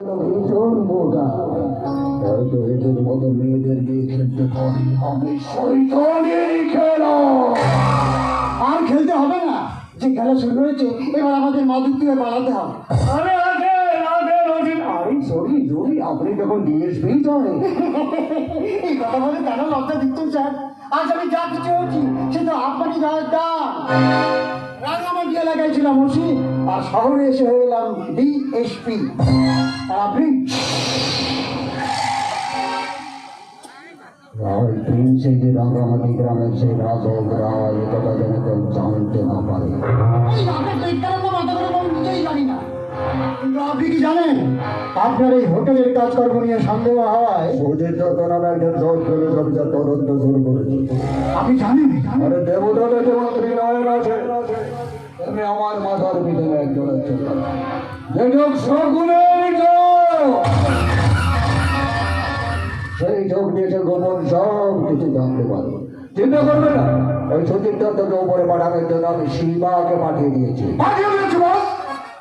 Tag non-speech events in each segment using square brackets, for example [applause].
ভীষণ বোকা হয়তো এদের মতো মেয়েদের দিয়ে খেলতে পারি আমি শৈতানের খেলা আর খেলতে হবে না। যে খেলা শুরু হয়েছে এবার আমাদের মাদুর দিয়ে পালাতে হবে। আরে আগে আগে আরে সরি জরি আপনি যখন ডিএসপি চলে এই কথা বলে কেন লজ্জা দিচ্ছেন স্যার? আজ আমি যা কিছু হচ্ছি সে তো আপনারই গায়ের দান রাঙামাটি এলাকায় ছিলাম ওসি। আর শহরে এসে হয়ে গেলাম ডিএসপি আর আপনি এই যে রাঙ্গামাটি গ্রামের সেই এ কথা যেন কেউ জানতে না পারে। করে আমি আপনি কি জানেন আপনার এই হোটেলের কাজকর্ম নিয়ে সন্দেহ হওয়ায় সুজিত দত্ত নামে একজন তদন্ত শুরু করেছে। আপনি জানেন? আরে দেবতা মন্ত্রী আছে। এমনি আমার মাথার পিছনে একজন যোগ শকুনের সেই যোগ দিয়েছে গোপন সব কিছু জানতে পারব চিন্তা করবে না ওই সতীর দত্তকে উপরে পাঠানোর জন্য আমি শিবাকে পাঠিয়ে দিয়েছি। পাঠিয়ে দিয়েছি বস!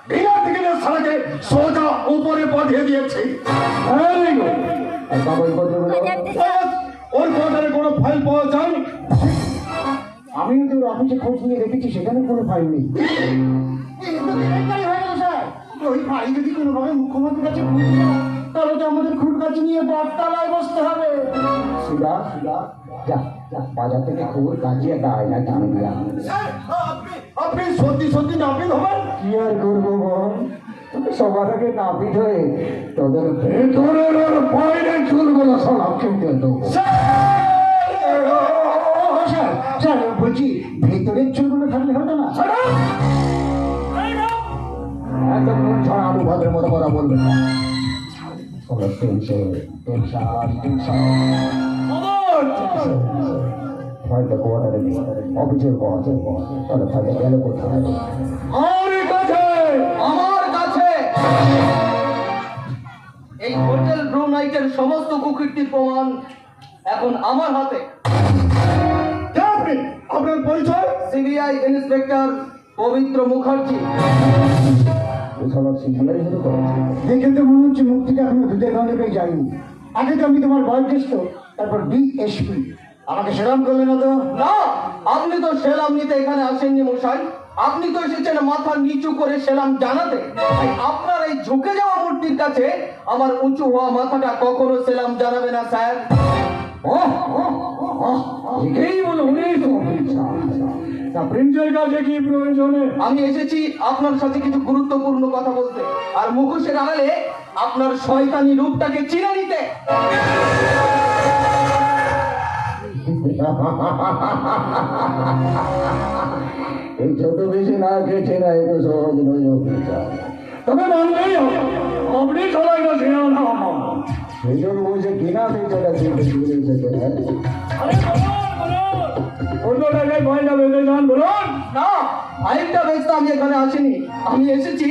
বিরাট থেকে সারাকে সোজা উপরে পাঠিয়ে দিয়েছি। বস, ওর কোয়ার্টারে কোনো ফাইল পাওয়া যায়নি? আমি তো অফিসে খোঁজ নিয়ে রেখেছি সেখানে কোনো ফাইল নেই। ওই ফাইল যদি কোনোভাবে মুখ্যমন্ত্রীর কাছে তাহলে তো আমাদের খুট কাছে নিয়ে বটতলায় বসতে হবে। যা বাজার থেকে খুব কাজে একটা আয়না টানে দিয়া আপনি সত্যি সত্যি নাপিত হবেন? কি আর করব বল? সবার আগে নাপিত হয়ে তোদের ভেতরের আর বাইরের চুলগুলো সব কিনতে দেবো। বলছি, ভেতরের চুলগুলো থাকলে হতো না? একদম ভাতের মতো অফিসের আমার কাছে আমার কাছে। এই হোটেল ব্রু নাইটের সমস্ত কুকীর্তির প্রমাণ এখন আমার হাতে। আপনার পরিচয়? সিবিআই ইন্সপেক্টর পবিত্র মুখার্জি। দেখে তো মনে হচ্ছে মুখ থেকে এখনও দুধের গন্ধটাই যায়নি। আগে তো আমি তোমার বয়োজ্যেষ্ঠ তারপর ডিএসপি। আমাকে সেরাম করলে না তো? না আপনি তো সেলাম নিতে এখানে আসেননি মশাই। আপনি তো এসেছেন মাথা নিচু করে সেলাম জানাতে। আপনার এই ঝুঁকে যাওয়া মূর্তির কাছে আমার উঁচু হওয়া মাথাটা কখনো সেলাম জানাবে না স্যার। তা প্রিন্সের কাছে কি প্রয়োজনে আমি এসেছি আপনার সাথে কিছু গুরুত্বপূর্ণ কথা বলতে। আর মুখোশের আড়ালে আপনার শয়তানি রূপটাকে চিনে নিতে। এই ছোট বেশি না খেয়েছে না এত সহজ নয় তবে মানলেই হবে আপনি সবাই না শেয়ার না আমার সেই জন্য বলছে কিনা চিনতে শুরু হয়েছে আরে বলুন, বলুন। অন্য জায়গায় পয়সা বেঁধে যান বলুন। না আরেকটা ব্যস্ত আমি এখানে আসিনি। আমি এসেছি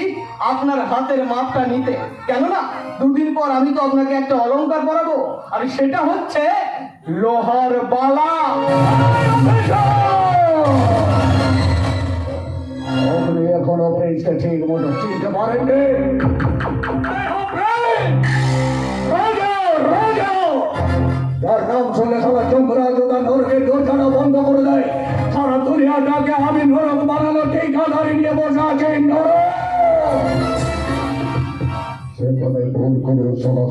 আপনার হাতের মাপটা নিতে। কেননা দুদিন পর আমি তো আপনাকে একটা অলংকার পরাবো আর সেটা হচ্ছে লোহার বালা। এখনও প্রিন্সকে ঠিক মতো চিনতে পারেননি? যার নাম শুনলে সবাই চোখরা জোতা সারা আমি নরক বানানো ঠিকাদারি নিয়ে বসে আছে সেখানে ভুল করে সবার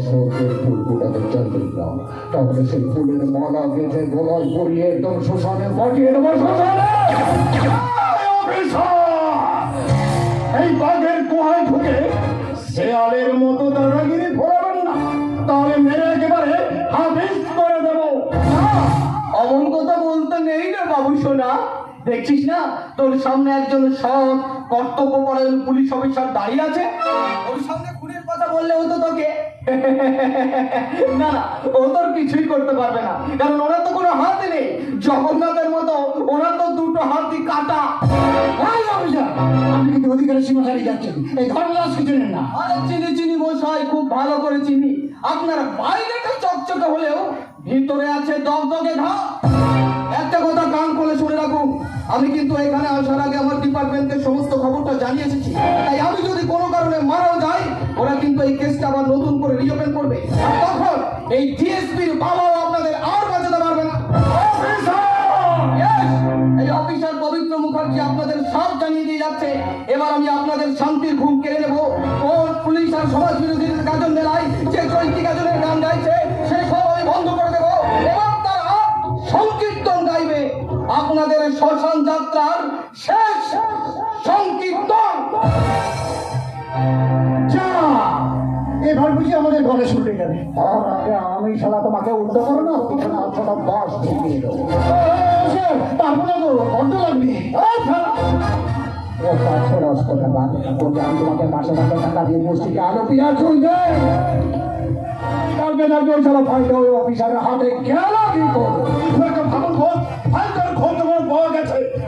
ফুল ফোটাতে চাইবেন না। তাহলে সেই শেয়ালের মতো দাদাগিরি ঘোরাবেন না। তাহলে মেরে একেবারে হাফিজ করে দেবো। অমন কথা বলতে নেই না বাবু সোনা। দেখছিস না? তোর সামনে একজন সৎ কর্তব্যপরায়ণ পুলিশ অফিসার দাঁড়িয়ে আছে। ওর সামনে খুনের কথা বললে হতো তোকে। [laughs] না, ও তোর কিছুই করতে পারবে না। কারণ ওনার তো কোনো হাত নেই। জগন্নাথের মতো ওনার তো দুটো কাটা। আছে দগদগে ঘা। একটা কথা কান খুলে শুনে রাখুন। আমি কিন্তু এখানে আসার আগে আমার ডিপার্টমেন্টকে সমস্ত খবরটা জানিয়ে এসেছি তাই আমি যদি কোনো কারণে মারাও যাই, ওরা কিন্তু এই কেসটা আবার নতুন করে রিওপেন করবে। তখন এই ডিএসপির বাবাও আপনাদের আর বাঁচাতে পারবে না। আপনাদের যাচ্ছে। এবার আমি আপনাদের শান্তির পুলিশ আর সমাজ গাইছে বন্ধ করে দেবো। এবং তারা সংকীর্তন গাইবে। আপনাদের শ্মশান যাত্রার শেষ সংকীর্তন। যা! এবার বুঝি আমাদের ঘরে ছুটে যাবে। আমি শালা তোমাকে উল্টো করো না পিছনে বাস ঢুকিয়ে দেবো। তারপরে তো বড্ড লাগবে। ও পাঁচশো দশ টাকা বাদ আমি তোমাকে মাসে মাসে টাকা দিয়ে মুষ্টিকে আলো পিঁয়াজ চলছে কালকে কালকে ওই শালা ফাইটা ওই অফিসারের হাতে গেল কি করব।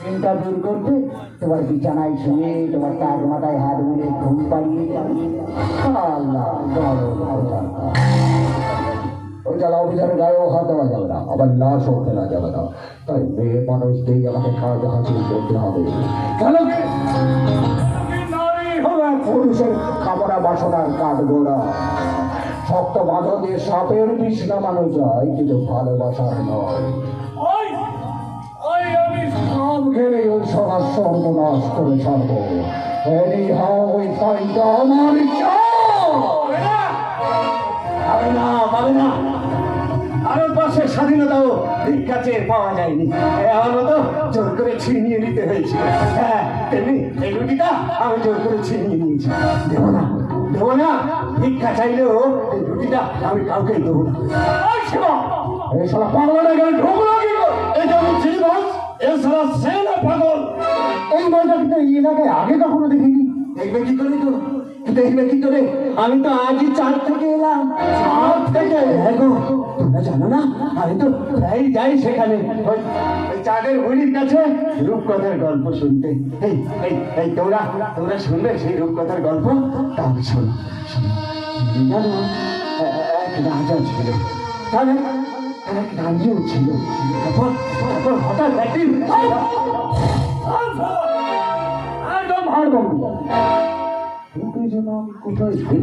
চিন্তা দূর করতে তোমার বিছানায় শুয়ে তোমার কাজ মাথায় হাত মুড়ে ঘুম পাড়িয়ে গায়েও দেওয়া যাবে না, আবার যাবে না। তাই আমাকে হাসিল করতে হবে। কেন শক্ত বাঁধন দিয়ে সাপের বিষ যায় কিন্তু ভালোবাসার নয়। ঘেরে ওই সবার সর্বনাশ করে ছাড়বো। এনি হাও ওই ফাইটা আমার পাবে না পাবে না। স্বাধীনতাও পাওয়া যায়নি। আমার মতো জোর করে ছিনিয়ে নিতে হয়েছিল হ্যাঁ তেমনি এই রুটিটা আমি জোর করে ছিনিয়ে নিয়েছি। দেবো না দেবো না। ভিক্ষা চাইলেও এই রুটিটা আমি কাউকে দেবো না। এই শালা ঢুকলো কি এই চিনি বস। এছাড়া সে না পাগল। এই বইটা কিন্তু এই এলাকায় আগে কখনো দেখিনি? দেখবে কি করে তো? দেখবে কি করে? আমি তো আজই চাঁদ থেকে এলাম। চাঁদ থেকে? দেখো তোমরা জানো না? আমি তো প্রায় যাই সেখানে। ওই চাঁদের বুড়ির কাছে? রূপকথার গল্প শুনতে। এই এই এই তোমরা তোমরা শুনবে সেই রূপকথার গল্প? তাহলে শোনো শোনো। জানো এক রাজা ছিল। তাহলে এক রাজ্যও ছিল তারপর তারপর হঠাৎ একদিন একদম যেন আমি কোথায় দেখি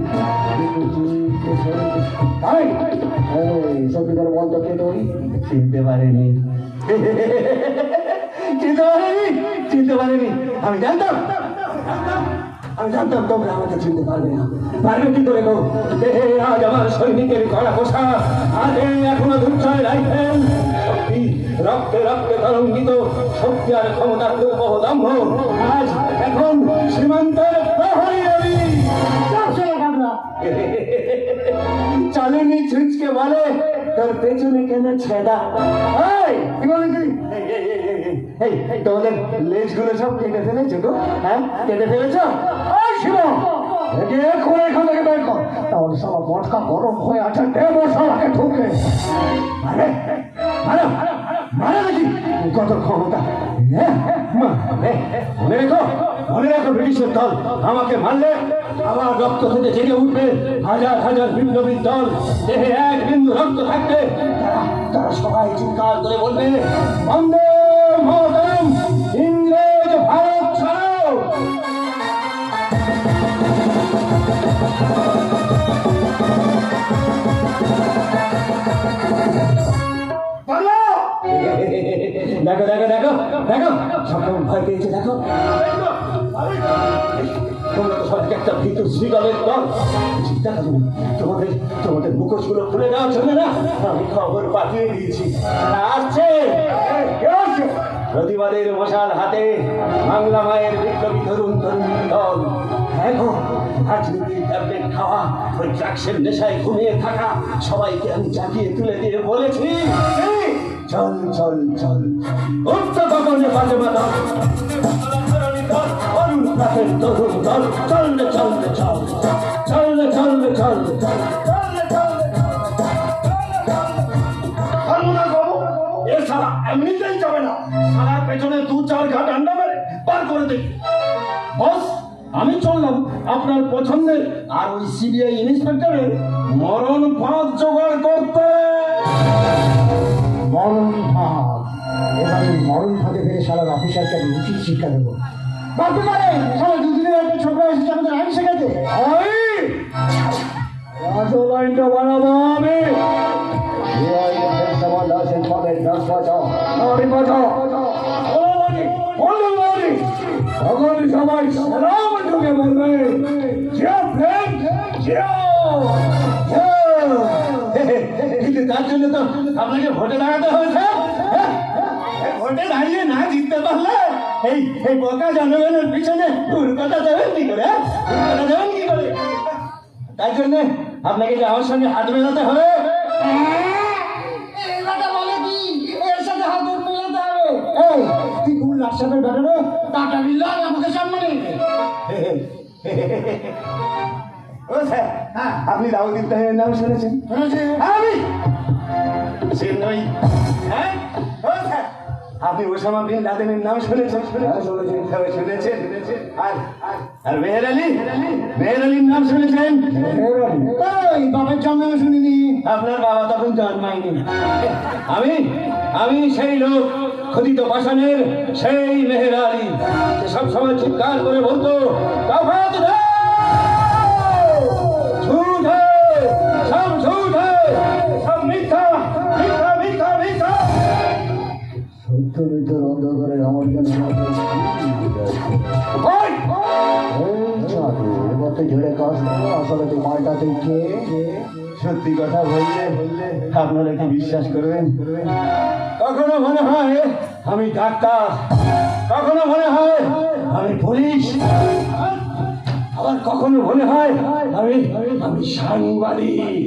এই, এই, সত্যিকার বলতো কে তুই চিনতে পারেনি চিনতে পারেনি চিনতে পারেনি আমি জানতাম আমি জানতাম তোমরা আমাকে চিনতে পারবে না। পারবে কি করে গো? দেহে আজ আমার সৈনিকের কড়া পোশাক হাতে এখনও দুর্জয় রাইফেল। শক্তি রক্তে রক্তে তরঙ্গিত শক্তি আর ক্ষমতার উপদম্ভ আজ এখন সীমান্তের প্রহরী আমি চালুনি ছুঁচকে বলে তোর পেছনে কেন ছেদা কি বলে তুই [laughs] সব কেটে ফেলেছো গো হ্যাঁ? কেটে ফেলেছো? দল আমাকে মারলে আমার রক্ত থেকে জেগে উঠবে হাজার হাজার বিপ্লবীর দল। দেহে এক বিন্দু রক্ত থাকবে তারা সবাই চিৎকার করে বলবে দেখো সব কেমন ভয় পেয়েছে, দেখো। তোমরা। তোমাদের তোমাদের খুলে না খবর দিয়েছি। মশাল হাতে বাংলা মায়ের বিপ্লবী তরুণ তরুণ দল। দেখো, রাজনীতির ট্যাবলেট খাওয়া, ওই ড্রাগসের নেশায় ঘুমিয়ে থাকা, সবাইকে আমি জাগিয়ে তুলে দিয়ে বলেছি। চল চল চল। উচ্চ গগনে বাজে বাদা। অরুণ প্রাতের তরুণ দল। চললে চললে চল চললে চললে চল চললে চললে এ সারা এমনিতেই না। পেছনে দু দেখি বস, আমি চললাম আপনার পছন্দের আর ওই সিবিআই ইন্সপেক্টরের মরণ ফাঁদ জোগাড় করতে। মরণ ভাগ। এবারে মরণ ভাগে ফেলে সালার অফিসারকে আমি উচিত শিক্ষা দেবো। বাপু মানে সারা দুদিনের একটা ছোকরা এসেছে আমাদের আইন শেখাতে। এই! আসল আইনটা বানাবো আমি। সবাই সালাম ঢুকে বলবে। ফ্রেন্ড তার জন্য তো আপনাকে ভোটে দাঁড়াতে হবে স্যার হ্যাঁ? ভোটে দাঁড়িয়ে না জিততে পারলে এই এই বোকা জনগণের পিছনে দুর্গতা দেবেন কি করে হ্যাঁ? দুর্গতা দেবেন কি করে তাই জন্য আপনাকে যে আমার সঙ্গে হাত মেলাতে হবে তুই কোন লাশাপের ব্যাটারে টাটা বিল্লাহ আমাকে সামনে আপনি রাহুল ইব্রাহিমের নাম শুনেছেন? আমি। সে নই। হ্যাঁ স্যার আপনি ওসামা বিন লাদেনের নাম শুনেছেন? শুনেছেন আর আর মেহের আলী? মেহের আলীর নাম শুনেছেন? বাবার জন্ম শুনিনি। আপনার বাবা তখন জন্মায়নি। আমি আমি সেই লোক খোদিত পাষাণের সেই মেহের আলী। সবসময় চিৎকার করে বলতো তফাৎ এবার তো ঝেড়ে কাজ আসলে মালটা তুই সত্যি কথা বললে, আপনারা কি বিশ্বাস করবেন? কখনো মনে হয় আমি ডাক্তার? কখনো মনে হয় আমি পুলিশ? আবার কখনো মনে হয় আমি আমি সাংবাদিক?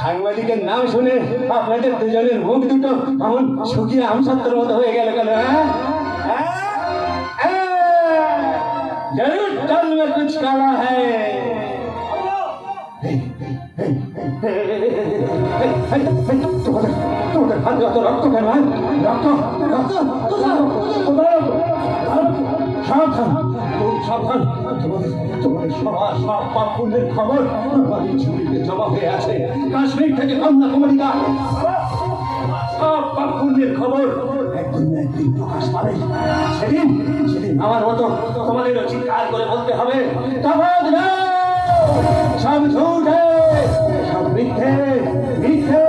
সাংবাদিকের নাম শুনে আপনাদের দুজনের মুখ দুটো এমন শুকিয়ে আমসত্তর মতো হয়ে গেল কেন হ্যাঁ? तन में कुछ काला है তোমাদের তোমাদের হাতে অত রক্ত কেন হ্যাঁ? রক্ত রক্ত কোথায় রক্ত? সাবধান খুব সাবধান তোমাদের তোমাদের সবার সব পাপ পুণ্যের খবর আমাদের ঝুড়িতে জমা হয়ে আছে কাশ্মীর থেকে কন্যাকুমারিকা সব পাপ পুণ্যের খবর সেদিন আমার মতো তোমাদেরও চিৎকার করে বলতে হবে! সব ঝুঠে সব মিথ্যে মিথ্যে